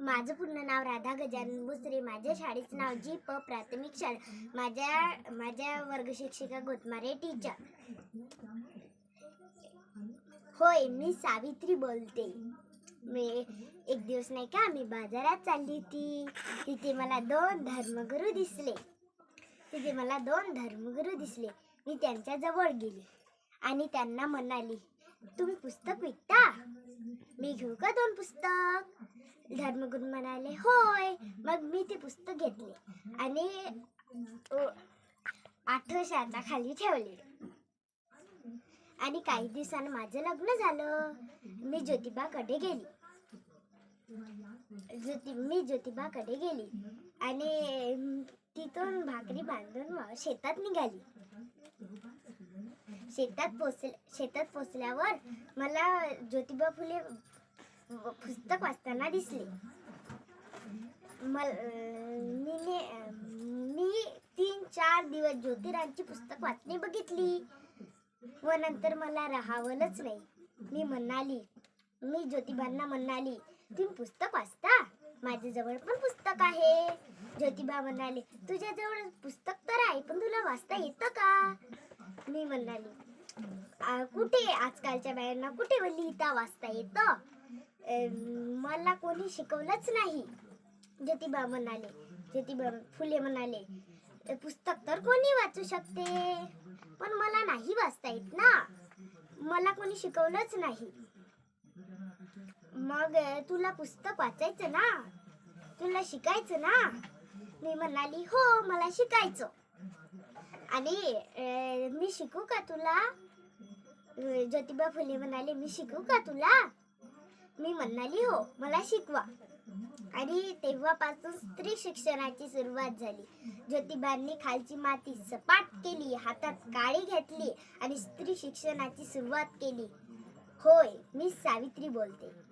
माझं पूर्ण नाव राधा गजानन बुसरे माझ्या शाळेचं नाव जी प प्राथमिक शाळा. माझ्या माझ्या वर्गशिक्षिका गोतमारे टीचर होय मी सावित्री बोलते. मी एक दिवस नाही का मी बाजारात चालली ती तिथे मला दोन धर्मगुरू दिसले. तिथे मला दोन धर्मगुरू दिसले. मी त्यांच्या जवळ गेली आणि त्यांना म्हणाली तुम्ही पुस्तक विकता? मी घेऊ का दोन पुस्तक? धर्मगुरू म्हणाले होय मग मी ते पुस्तक घेतले. आणि आठवशाच्या खाली ठेवले. आणि काही दिवसानं माझं लग्न झालं. मी ज्योतिबाकडे गेली. ज्योति मी ज्योतिबाकडे गेली. आणि तिथून भाकरी बांधून शेतात निघाली. शेतात पोचल शेतात पोचल्यावर मला ज्योतिबा फुले व- पुस्तक वाचताना दिसले. मल मी ने- मी तीन चार दिवस ज्योतिरांची पुस्तक वाचणे बघितली व नंतर मला राहावलंच नाही. मी म्हणाली मी ज्योतिबांना म्हणाली तुम्ही पुस्तक वाचता? माझ्याजवळ पण पुस्तक आहे. ज्योतिबा म्हणाले तुझ्याजवळ पुस्तक तर आहे पण तुला वाचता येतं का? मी म्हणाली कुठे? आजकालच्या बायांना कुठे लिहिता वाचता येतं? मला कोणी शिकवलंच नाही. ज्योतिबा म्हणाले ज्योतिबा फुले म्हणाले पुस्तक तर कोणी वाचू शकते? पण मला नाही वाचता येत ना. मला कोणी शिकवलंच नाही. मग तुला पुस्तक वाचायचं ना? तुला शिकायचं ना? मी म्हणाली हो मला शिकायचं. आणि मी शिकू का तुला? ज्योतिबा फुले म्हणाले मी शिकू का तुला? मी म्हणाली हो मला शिकवा. आणि तेव्हापासून स्त्री शिक्षणाची सुरुवात झाली. ज्योतिबांनी खालची माती सपाट केली हातात काळी घेतली आणि स्त्री शिक्षणाची सुरुवात केली. होय मी सावित्री बोलते.